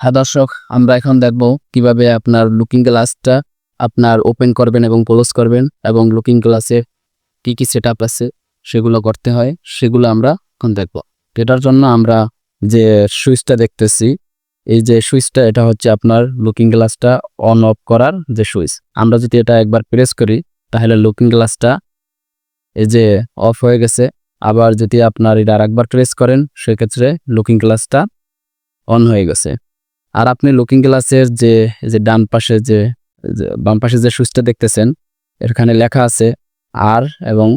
হ্যাঁ দর্শক, আমরা এখন দেখব কীভাবে আপনার লুকিং গ্লাসটা আপনার ওপেন করবেন এবং ক্লোজ করবেন এবং লুকিং গ্লাসে কি কি সেট আছে সেগুলো করতে হয়, সেগুলো আমরা এখন দেখব। এটার জন্য আমরা যে সুইচটা দেখতেছি, এই যে সুইচটা এটা হচ্ছে আপনার লুকিং গ্লাসটা অন অফ করার যে সুইচ। আমরা যদি এটা একবার প্রেস করি, তাহলে লুকিং গ্লাসটা এই যে অফ হয়ে গেছে। আবার যদি আপনার এটা আরেকবার প্রেস করেন, সেক্ষেত্রে লুকিং গ্লাসটা অন হয়ে গেছে। আর আপনি লুকিং গ্লাসের যে যে ডান পাশে যে বাম পাশে যে সুইচটা দেখতেছেন, এখানে লেখা আছে আর এবং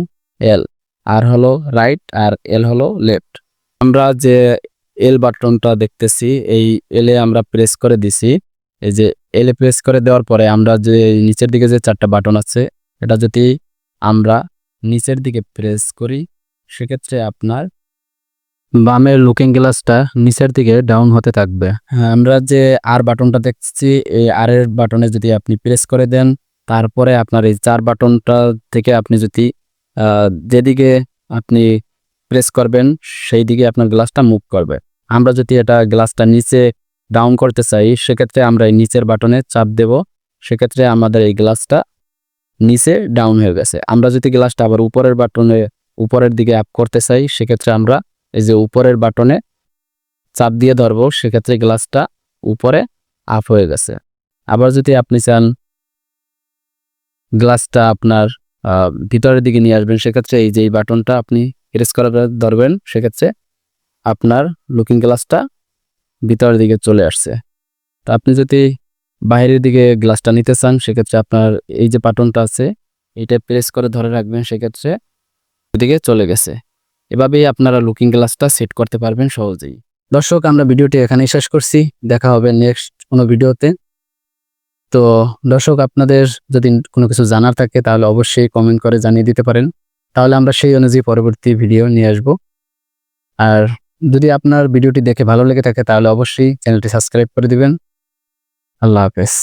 এল আর হলো রাইট আর এল হলো লেফট আমরা যে এল বাটনটা দেখতেছি, এই এলে আমরা প্রেস করে দিছি। এই যে এলে প্রেস করে দেওয়ার পরে আমরা যে নিচের দিকে যে চারটা বাটন আছে, এটা যদি আমরা নিচের দিকে প্রেস করি, সেক্ষেত্রে আপনার বামের লুকিং গ্লাসটা নিচের দিকে ডাউন হতে থাকবে। হ্যাঁ, আমরা যে আর বাটনটা দেখছি এই আর এর বাটনে যদি আপনি প্রেস করে দেন তারপরে আপনার এই চার বাটনটা থেকে আপনি যদি যেদিকে আপনি প্রেস করবেন সেই দিকে আপনার গ্লাসটা মুভ করবে। আমরা যদি এটা গ্লাসটা নিচে ডাউন করতে চাই সেক্ষেত্রে আমরা এই নিচের বাটনে চাপ দেব। সেক্ষেত্রে আমাদের এই গ্লাসটা নিচে ডাউন হয়ে গেছে। আমরা যদি গ্লাসটা আবার উপরের বাটনে উপরের দিকে আপ করতে চাই সেক্ষেত্রে আমরা এই যে উপরের বাটনে চাপ দিয়ে ধরবো, সেক্ষেত্রে গ্লাসটা উপরে আপ হয়ে গেছে। আবার যদি আপনি চান গ্লাসটা আপনার ভিতরের দিকে নিয়ে আসবেন, সেক্ষেত্রে এই যে বাটনটা আপনি প্রেস করে ধরবেন, সেক্ষেত্রে আপনার লুকিং গ্লাসটা ভিতরের দিকে চলে আসছে। তো আপনি যদি বাইরের দিকে গ্লাসটা নিতে চান, সেক্ষেত্রে আপনার এই যে বাটনটা আছে, এটা প্রেস করে ধরে রাখবেন, সেক্ষেত্রে ওদিকে চলে গেছে। এভাবেই আপনারা লুকিং গ্লাসটা সেট করতে পারবেন সহজেই। দর্শক, আমরা ভিডিওটি এখানেই শেষ করছি। দেখা হবে নেক্সট কোনো ভিডিওতে। তো দর্শক, আপনাদের যদি কোনো কিছু জানার থাকে, তাহলে অবশ্যই কমেন্ট করে জানিয়ে দিতে পারেন। তাহলে আমরা সেই অনুযায়ী পরবর্তী ভিডিও নিয়ে আসব। আর যদি আপনার ভিডিওটি দেখে ভালো লেগে থাকে, তাহলে অবশ্যই চ্যানেলটি সাবস্ক্রাইব করে দিবেন। আল্লাহ হাফেজ।